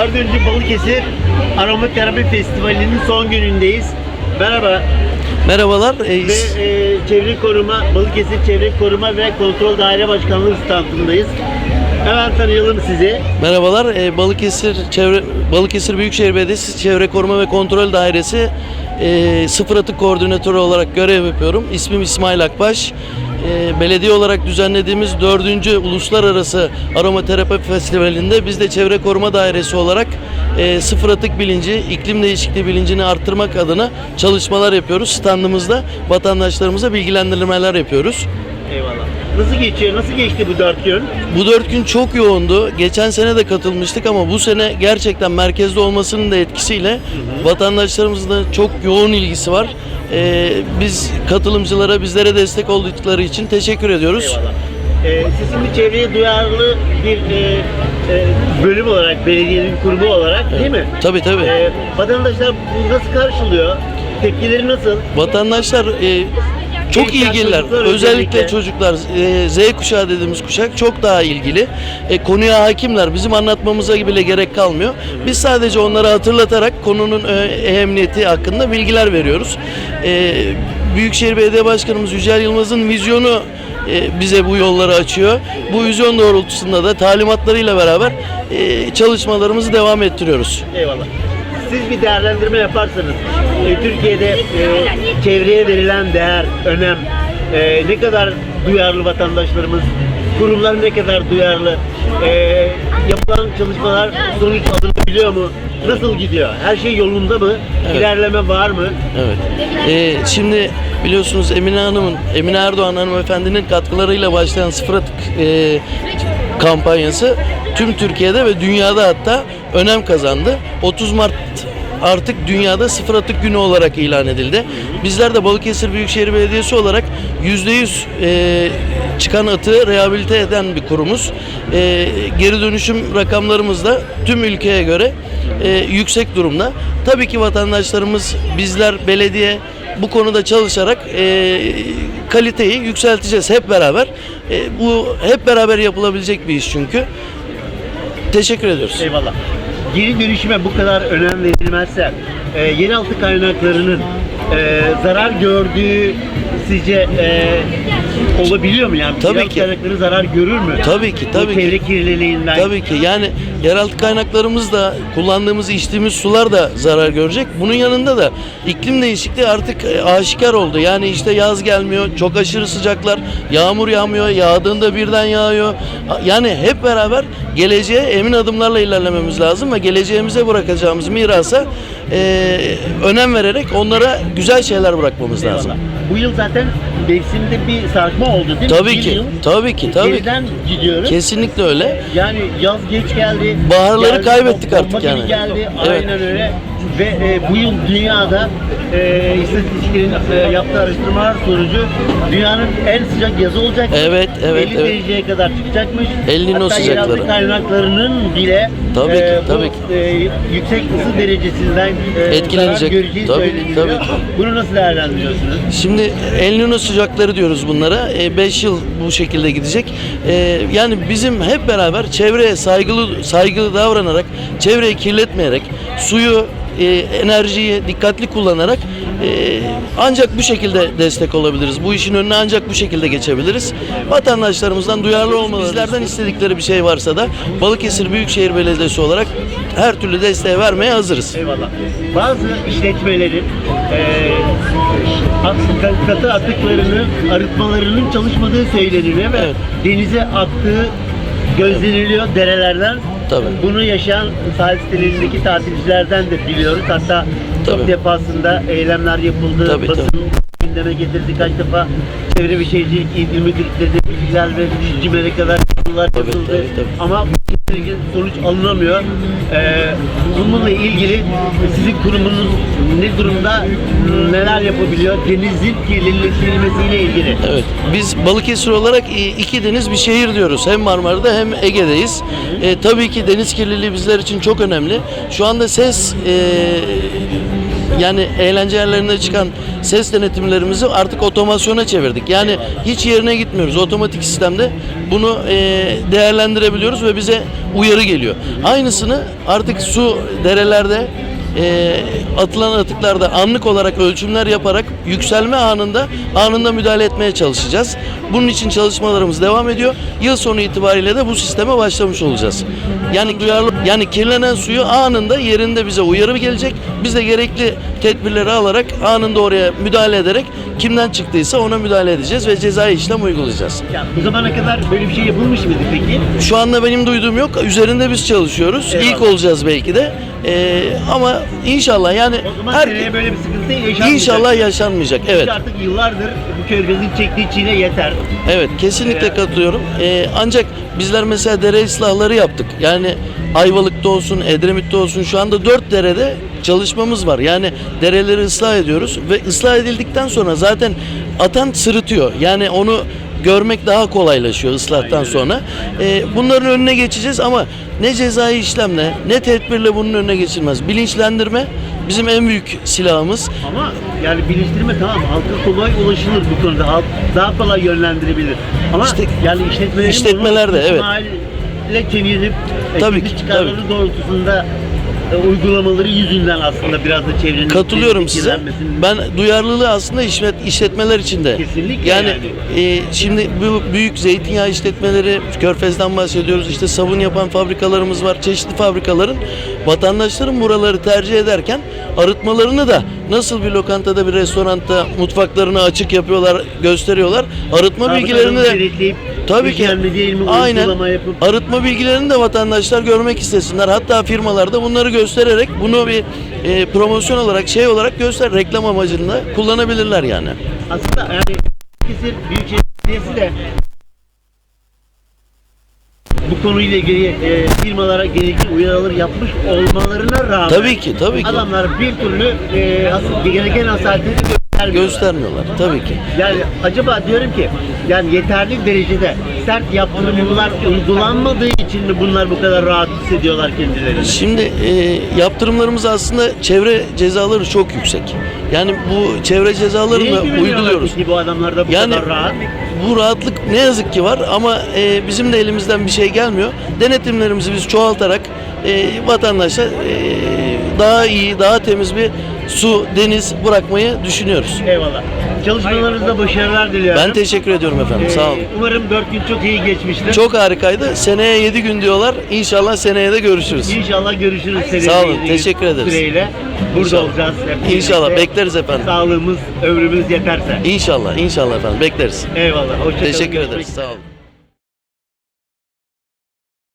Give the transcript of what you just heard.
Dördüncü Balıkesir Aromaterapi Festivali'nin son günündeyiz. Merhaba. Merhabalar. Ee, Ve e, Çevre Koruma, Balıkesir Çevre Koruma ve Kontrol Daire Başkanlığı standındayız. Hemen tanıyalım sizi. merhabalar. Ee, Balıkesir Çevre Balıkesir Büyükşehir Belediyesi Çevre Koruma ve Kontrol Dairesi e, sıfır atık koordinatörü olarak görev yapıyorum. İsmim İsmail Akbaş. Ee, belediye olarak düzenlediğimiz 4. Uluslararası Aromaterapi Festivali'nde biz de Çevre Koruma Dairesi olarak e, sıfır atık bilinci, iklim değişikliği bilincini arttırmak adına çalışmalar yapıyoruz. Standımızda vatandaşlarımıza bilgilendirmeler yapıyoruz. Eyvallah. Nasıl geçiyor? Nasıl geçti bu dört gün? Bu dört gün çok yoğundu. Geçen sene de katılmıştık ama bu sene gerçekten merkezde olmasının da etkisiyle vatandaşlarımızın da çok yoğun ilgisi var. Ee, biz katılımcılara, bizlere destek oldukları için teşekkür ediyoruz. Eyvallah. Ee, siz şimdi çevreye duyarlı bir e, e, bölüm olarak, belediyenin kurumu olarak değil mi? Tabii tabii. Ee, vatandaşlar bu nasıl karşılıyor? Tepkileri nasıl? Vatandaşlar e, çok ilgililer. Özellikle özellikle. çocuklar, e, Z kuşağı dediğimiz kuşak çok daha ilgili. E, konuya hakimler. Bizim anlatmamıza bile gerek kalmıyor. Biz sadece onlara hatırlatarak konunun e, ehemmiyeti hakkında bilgiler veriyoruz. E, Büyükşehir Belediye Başkanımız Yücel Yılmaz'ın vizyonu e, bize bu yolları açıyor. Bu vizyon doğrultusunda da talimatlarıyla beraber e, çalışmalarımızı devam ettiriyoruz. Eyvallah. Siz bir değerlendirme yaparsanız e, Türkiye'de e, çevreye verilen değer, önem, e, ne kadar duyarlı vatandaşlarımız, kurumlar ne kadar duyarlı, e, yapılan çalışmalar sonuç alınabiliyor mu? Nasıl gidiyor? Her şey yolunda mı? Evet. İlerleme var mı? Evet. Ee, şimdi biliyorsunuz Emine Hanım'ın, Emine Erdoğan hanımefendinin katkılarıyla başlayan sıfır atık e, kampanyası tüm Türkiye'de ve dünyada hatta önem kazandı. 30 Mart artık dünyada sıfır atık günü olarak ilan edildi. Bizler de Balıkesir Büyükşehir Belediyesi olarak %100 e, çıkan atığı rehabilite eden bir kurumuz. E, geri dönüşüm rakamlarımız da tüm ülkeye göre e, yüksek durumda. Tabii ki vatandaşlarımız, bizler, belediye bu konuda çalışarak e, kaliteyi yükselteceğiz hep beraber. E, bu hep beraber yapılabilecek bir iş çünkü. Teşekkür ediyoruz. Eyvallah. Geri dönüşüme bu kadar önem verilmezse e, yeraltı kaynaklarının e, zarar gördüğü sizce e, olabiliyor mu yani? Tabii yeraltı ki. kaynakları zarar görür mü? Tabii ki, Bu tabii çevre ki. kirliliğinden. Tabii ki yani yeraltı kaynaklarımız da kullandığımız içtiğimiz sular da zarar görecek. Bunun yanında da iklim değişikliği artık e, aşikar oldu. Yani işte yaz gelmiyor, çok aşırı sıcaklar, yağmur yağmıyor, yağdığında birden yağıyor. Yani hep beraber geleceğe emin adımlarla ilerlememiz lazım ve geleceğimize bırakacağımız mirasa e, önem vererek onlara güzel şeyler bırakmamız lazım. Eyvallah. Bu yıl zaten mevsimde bir sarkma oldu değil mi? Tabii Bir ki, yıl tabii ki, tabii ki. Gidiyoruz. Kesinlikle öyle. Yani yaz geç geldi. Baharları kaybettik artık yani. geldi. Evet. Aynen öyle. Ve e, bu yıl dünyada e, istatistiklerin e, yaptığı araştırmalar sonucu dünyanın en sıcak yazı olacak. Evet, evet, 50 evet. dereceye kadar çıkacakmış. El Niño Hatta sıcakları. yeraltı kaynaklarının bile Tabii ki, bu, tabii ki. e, yüksek ısı derecesinden e, Etkilenecek. zarar göreceği Tabii, söyleniyor. tabii ki. Bunu nasıl değerlendiriyorsunuz? Şimdi El Niño sıcakları diyoruz bunlara. 5 yıl bu şekilde gidecek. E, yani bizim hep beraber çevreye saygılı saygılı davranarak, çevreyi kirletmeyerek, suyu, e, enerjiyi dikkatli kullanarak e, ancak bu şekilde destek olabiliriz. Bu işin önüne ancak bu şekilde geçebiliriz. Vatandaşlarımızdan duyarlı olmaları, bizlerden istedikleri bir şey varsa da Balıkesir Büyükşehir Belediyesi olarak her türlü desteği vermeye hazırız. Eyvallah. Bazı işletmelerin e, at- katı atıklarını arıtmalarının çalışmadığı söyleniyor ve Evet. denize aktığı gözleniliyor derelerden. Tabii. Bunu yaşayan sahil sitelerindeki tatilcilerden de biliyoruz. Hatta çok Tabii. defasında eylemler yapıldı. Tabii, Basın gündeme getirdi kaç defa Çevre ve Şehircilik İl Müdürlükleri bilgiler ve CİMER'e kadar yazılar Tabii, yazıldı. tabii, tabii. Ama sonuç alınamıyor. Ee, bununla ilgili sizin kurumunuz ne durumda, neler yapabiliyor? Denizin kirlenmesiyle ilgili. Evet. Biz Balıkesir olarak iki deniz bir şehir diyoruz. Hem Marmara'da hem Ege'deyiz. E, tabii ki deniz kirliliği bizler için çok önemli. Şu anda ses e, yani eğlence yerlerinde çıkan ses denetimlerimizi artık otomasyona çevirdik. Yani hiç yerine gitmiyoruz. Otomatik sistemde bunu e, değerlendirebiliyoruz ve bize uyarı geliyor. Aynısını artık su derelerde e, atılan atıklarda anlık olarak ölçümler yaparak yükselme anında anında müdahale etmeye çalışacağız. Bunun için çalışmalarımız devam ediyor. Yıl sonu itibariyle de bu sisteme başlamış olacağız. Yani duyarlı yani kirlenen suyu anında yerinde bize uyarı gelecek. Biz de gerekli tedbirleri alarak anında oraya müdahale ederek kimden çıktıysa ona müdahale edeceğiz ve cezai işlem uygulayacağız. Ya, bu zamana kadar böyle bir şey yapılmış mıydı peki? Şu anda benim duyduğum yok. Üzerinde biz çalışıyoruz. Eyvallah. İlk olacağız belki de. Ee, ama inşallah yani O zaman her seneye böyle bir sıkıntı yaşanmayacak. inşallah yaşanmayacak. Evet. Çünkü artık yıllardır bu körfezin çektiği çile yeter. Evet kesinlikle Evet. katılıyorum. Ee, ancak bizler mesela dere ıslahları yaptık. Yani Ayvalık'ta olsun, Edremit'te olsun şu anda dört derede çalışmamız var. Yani dereleri ıslah ediyoruz ve ıslah edildikten sonra zaten atan sırıtıyor. Yani onu görmek daha kolaylaşıyor ıslahtan sonra. Ee, bunların önüne geçeceğiz ama ne cezai işlemle ne tedbirle bunun önüne geçilmez. Bilinçlendirme bizim en büyük silahımız. Ama yani bilinçlendirme tamam halka kolay ulaşılır bu konuda. Halk daha kolay yönlendirebilir. Ama İşte- yani işletmelerin işletmeler de, bunu evet. ihmaliyle çevirip e, Tabii ki, tabii. doğrultusunda e, uygulamaları yüzünden aslında biraz da çevrenin Katılıyorum size. Ben duyarlılığı aslında işlet, işletmeler içinde. Kesinlikle Yani, yani. e, şimdi bu büyük zeytinyağı işletmeleri, Körfez'den bahsediyoruz. İşte sabun yapan fabrikalarımız var. Çeşitli fabrikaların vatandaşların buraları tercih ederken arıtmalarını da nasıl bir lokantada bir restoranda mutfaklarını açık yapıyorlar, gösteriyorlar. Arıtma Fabrikalarını bilgilerini de Tabii ki. değil mi Aynen. yapıp Arıtma bilgilerini de vatandaşlar görmek istesinler. Hatta firmalarda bunları göstererek bunu bir e, promosyon olarak şey olarak göster reklam amacında kullanabilirler yani. aslında yani Büyükşehir Belediyesi de bu konuyla ilgili e, firmalara gerekli uyarıları yapmış olmalarına rağmen Tabii ki, tabii ki. adamlar bir türlü e, has- gereken hassasiyeti göstermiyorlar. Göstermiyorlar tabii ki. Yani acaba diyorum ki yani yeterli derecede sert yaptırımlar uygulanmadığı için mi bunlar bu kadar rahat hissediyorlar kendilerini? Şimdi e, yaptırımlarımız aslında çevre cezaları çok yüksek. Yani bu çevre cezalarını güveniyorlar uyguluyoruz. peki bu adamlar da bu Yani kadar rahat? bu rahatlık ne yazık ki var ama e, bizim de elimizden bir şey gelmiyor. Denetimlerimizi biz çoğaltarak e, vatandaşa e, daha iyi, daha temiz bir su, deniz bırakmayı düşünüyoruz. Eyvallah. Çalışmalarınızda başarılar diliyorum. Ben teşekkür ediyorum efendim. Ee, Sağ olun. Umarım 4 gün çok iyi geçmiştir. Çok harikaydı. Seneye 7 gün diyorlar. İnşallah seneye de görüşürüz. İnşallah görüşürüz seninle. Sağ olun, teşekkür ederiz. Süreyle. Burada İnşallah. olacağız. hep İnşallah birlikte. bekleriz efendim. Sağlığımız, ömrümüz yeterse. İnşallah, inşallah efendim bekleriz. Eyvallah. Hoşça kalın. Teşekkür ederiz. Sağ olun.